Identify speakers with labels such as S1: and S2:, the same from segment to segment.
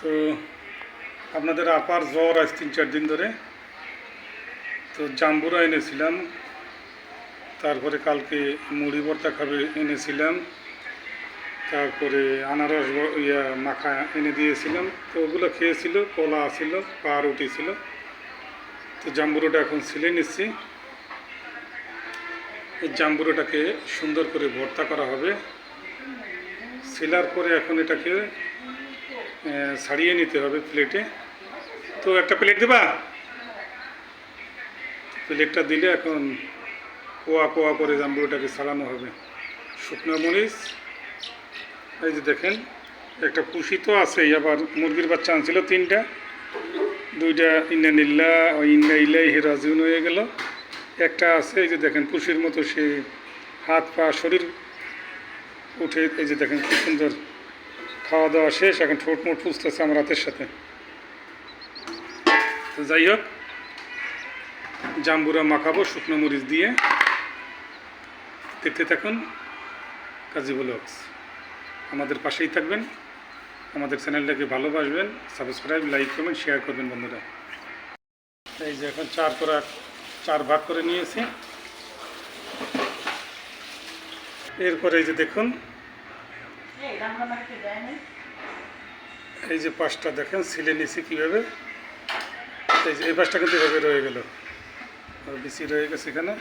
S1: তো আপনাদের আপার জ্বর আজ তিন, চার দিন ধরে। তো জাম্বুরা এনেছিলাম। তারপরে কালকে মুড়ি ভর্তা খাবে এনেছিলাম। তারপরে আনারস ইয়া মাখা এনে দিয়েছিলাম। তো ওগুলো খেয়েছিল, কলা ছিল, পাউরুটি ছিল। তো জাম্বুরোটা এখন ছিলে নিচ্ছি। এই জাম্বুরোটাকে সুন্দর করে ভর্তা করা হবে। সিলার পরে এখন এটাকে ছাড়িয়ে নিতে হবে প্লেটে তো একটা প্লেট দিবা? প্লেটটা দিলে এখন কোয়া কোয়া করে জাম্বুরোটাকে ছাড়ানো হবে। শুকনো মরিচ, এই যে দেখেন, একটা পুষি তো আছেই, আবার মুরগির বাচ্চা আনছিল তিনটা। দুইটা ইন্ডা নীল্লা ওই ইন্ডা ইলাই হেরাজুন হয়ে গেল। একটা আছে, এই যে দেখেন পুষির মতো সে হাত পা শরীর উঠে, এই যে দেখেন, খুব সুন্দর খাওয়া দাওয়া শেষ, এখন ঠোঁট মোট পুষতেছে আমার রাতের সাথে। তো যাই হোক, জাম্বুরা মাখাবো শুকনো মরিচ দিয়ে। দেখতে থাকুন কাজী ব্লগস আমাদের পাশেই থাকবেন, আমাদের চ্যানেলটাকে ভালোবাসবেন, সাবস্ক্রাইব, লাইক করবেন শেয়ার করবেন বন্ধুরা। এই যে এখন চার করা, চার ভাগ করে নিয়েছি। এরপরে এই যে দেখুন এই যে পাশটা দেখেন, সিলে নিছি কীভাবে? এই যে এই পাশটা কিন্তু এভাবে রয়ে গেল। বিচি রয়ে গেছে এখানে।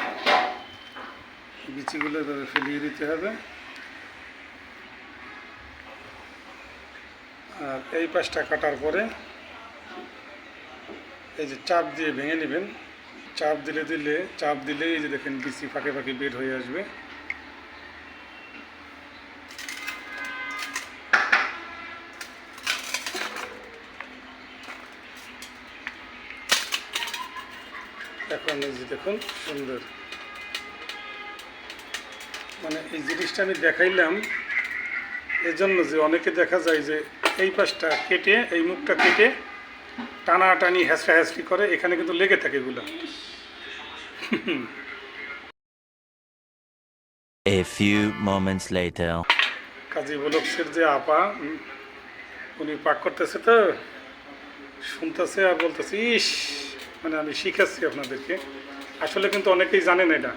S1: বিচিগুলো এভাবে ফেলিয়ে দিতে হবে। আর এই পাশটা কাটার পরে এই যে চাপ দিয়ে ভেঙে নেবেন। চাপ দিলে দিলে, চাপ দিলে এই যে দেখেন বিচি ফাঁকে ফাঁকে বের হয়ে আসবে। এখন এই যে দেখুন সুন্দর। মানে এই জিনিসটা আমি দেখাইলাম এজন্য যে অনেকে দেখা যায় যে এই পাশটা কেটে এই মুখটা কেটে টানাটানি হ্যাঁচড়া হ্যাঁচড়ি করে এখানে কিন্তু লেগে থাকে এগুলো।
S2: A few moments later.
S1: কাজী বলক্সের যে আপা উনি পাক করতেছে তো। শুনতেছে আর বলতেছে ইস! মানে আমি শিখাচ্ছি আপনাদেরকে। আসলে কিন্তু অনেকেই জানেন এটা।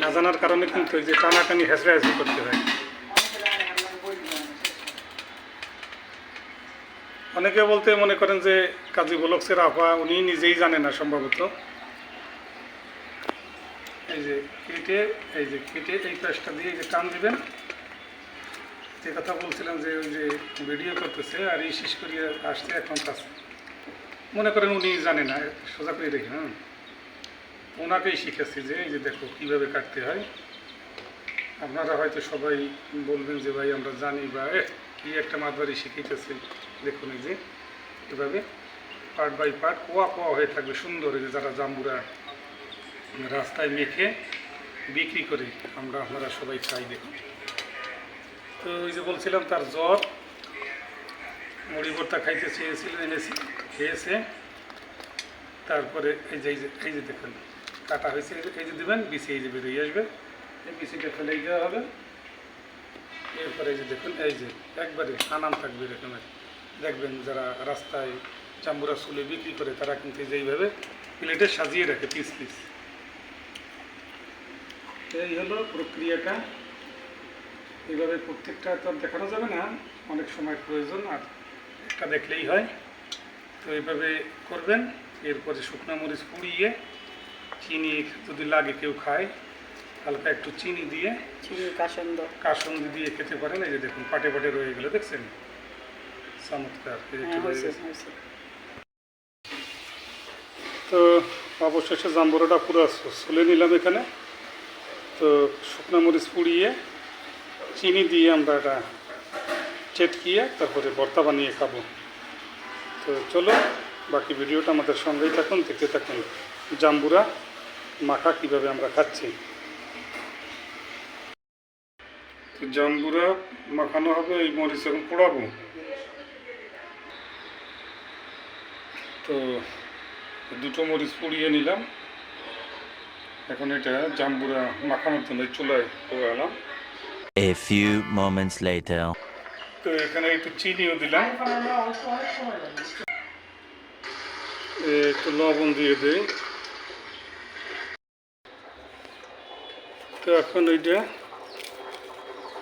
S1: না জানার কারণে কিন্তু এই যে টানাটানি হ্যাঁচড়ি করতে হয়। অনেকে বলতে মনে করেন যে কাজী বলক্সের আপা উনি নিজেই জানে না সম্ভবত। এই যে কেটে, এই যে কেটে এই পেস্টটা দিয়ে যে টান দিবেন, যে কথা বলছিলাম যে ওই যে ভিডিও করতেছে আর এই শেষ করিয়া আসছে এখন কাছে মনে করেন উনি জানে না, সোজা করে রেখে হ্যাঁ। ওনাকেই শিখেছি যে, এই যে দেখো কীভাবে কাটতে হয়। আপনারা হয়তো সবাই বলবেন যে, ভাই, আমরা জানি বা কি একটা মাতবাড়ি শিখিতেছে। দেখুন এই যে, এভাবে পার্ট বাই পার্ট, কোয়া কোয়া হয়ে থাকবে সুন্দর যে, যারা জাম্বুরা রাস্তায় মেখে বিক্রি করে, আমরা, আপনারা সবাই চাই দেখুন। তো ওই যে বলছিলাম, তার জ্বর মুড়ি ভর্তা খাইতে চেয়েছিল এনেছি খেয়েছে। তারপরে এই যে এই যে দেখুন, কাটা হয়েছে, এই যে- দেবেন বিসি এই যে বেরিয়ে আসবে। এই বিসিটা ফেলে দেওয়া হবে। এরপরে এই যে দেখুন, এই যে একবারে আনাম থাকবে এরকমের। দেখবেন যারা রাস্তায় চাম্বুরা চুলে বিক্রি করে, তারা কিন্তু এই যে এইভাবে প্লেটে সাজিয়ে রাখে পিস পিস এই হলো প্রক্রিয়াটা। এইভাবে প্রত্যেকটা তো দেখানো যাবে না, অনেক সময় প্রয়োজন, আর একটা দেখলেই হয়। তো এইভাবে করবেন এরপরে শুকনো মরিচ পুড়িয়ে চিনি যদি লাগে কেউ খায় হালকা একটু চিনি দিয়ে
S3: চিনি কাসন্দ।
S1: কাসন্দি দিয়ে খেতে পারেন। এই যে দেখুন পাটে পাটে রয়ে গেলো দেখছেন? চমৎকার
S3: হ্যাঁ
S1: তো অবশেষে জাম্বুরাটা পুরো চলে নিলাম এখানে। তো শুকনো মরিচ পুড়িয়ে চিনি দিয়ে আমরা এটা চেটকিয়ে তারপরে ভর্তা বানিয়ে খাব। তো চলো, বাকি ভিডিওটা আমাদের সঙ্গেই থাকুন, দেখতে থাকুন। জাম্বুরা, মাখা কীভাবে আমরা খাচ্ছি। জাম্বুরা মাখানো হবে, এই মরিচ এখন পোড়াবো। তো দুটো মরিচ পুড়িয়ে নিলাম। এখন এটা জাম্বুরা মাখানোর জন্য চুলায় পোড়ালাম
S2: A few moments later.
S1: তো এখানে একটু চিনিও দিলাম। একটু লবণ দিয়ে দিই। তো এখন ওইটা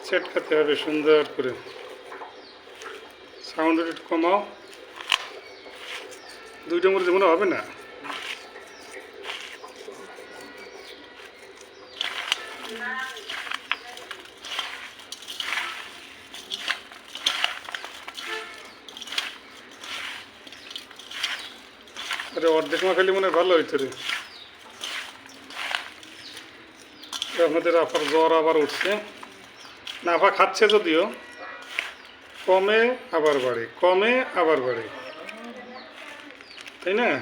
S1: চেটকাতে হবে, সুন্দর করে। সাউন্ড একটু কমাও। দুইটা মধ্যে মনে হবে না? আরে অর্ধেক মাখালি মনে ভালো হইতো রে। আপনাদের আপার জ্বর আবার উঠছে। নাফা খাচ্ছে যদিও। কমে আবার বাড়ে, কমে আবার বাড়ে। তাই না?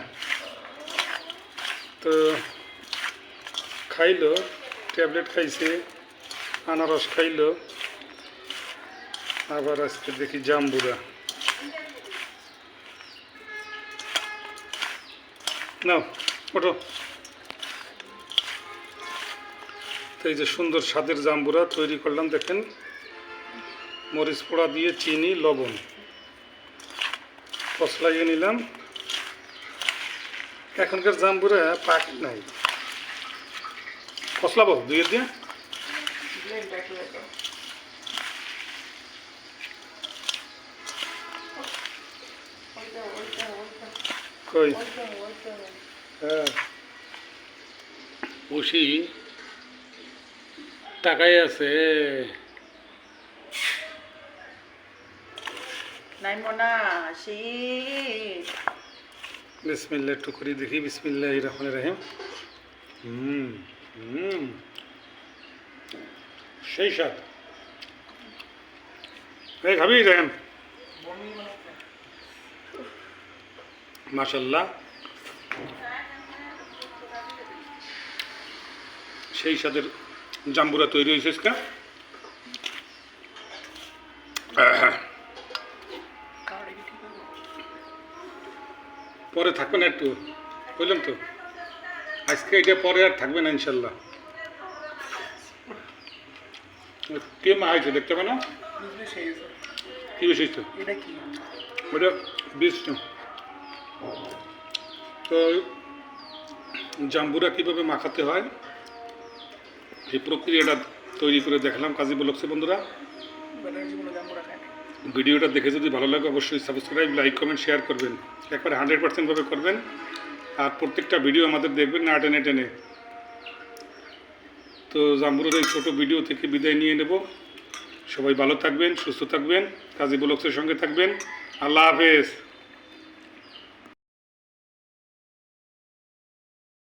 S1: তো খাইলো, ট্যাবলেট খাইছে, আনারস খাইলো। আবার আজকে দেখি জাম্বুরা। নাও, ওঠো। এই যে সুন্দর স্বাদের জাম্বুরা তৈরি করলাম, দেখেন। মরিচ পোড়া দিয়ে চিনি, লবণ। কসলাইয়ে নিলাম। এখনকার জাম্বুরা পাক নাই। কসলাবো দুইয়ের দিয়ে। কই? বসি। টাকাই আছে।
S3: নাই মনা শীত
S1: বিসমিল্লা একটু করি দেখি বিসমিল্লাহ রহমান রাহিম। হুম হুম। সেই স্বাদ। এই খাবি দেখেন। মাশাল্লাহ। সেই স্বাদের জাম্বুরা তৈরি হয়েছে আজকে। পরে থাকবে না একটু, বুঝলেন তো? আজকে এটা পরে আর থাকবে না, ইনশাল্লাহ। কে মা হয়েছে, দেখতে পাবে না? কি হয়েছে?
S3: এটা
S1: ওটা বিষ তো জাম্বুরা কীভাবে মাখাতে হয়? এই প্রক্রিয়াটা তৈরি করে দেখলাম কাজী বলছে বন্ধুরা। ভিডিওটা দেখে যদি ভালো লাগে অবশ্যই সাবস্ক্রাইব লাইক কমেন্ট শেয়ার করবেন। একবারে হান্ড্রেড পার্সেন্টভাবে করবেন। আর প্রত্যেকটা ভিডিও আমাদের দেখবেন না টেনে টেনে। তো জাম্বুরের এই ছোটো ভিডিও থেকে বিদায় নিয়ে নেব। সবাই ভালো থাকবেন, সুস্থ থাকবেন, কাজী ব্লগসের সঙ্গে থাকবেন। আল্লাহ হাফেজ।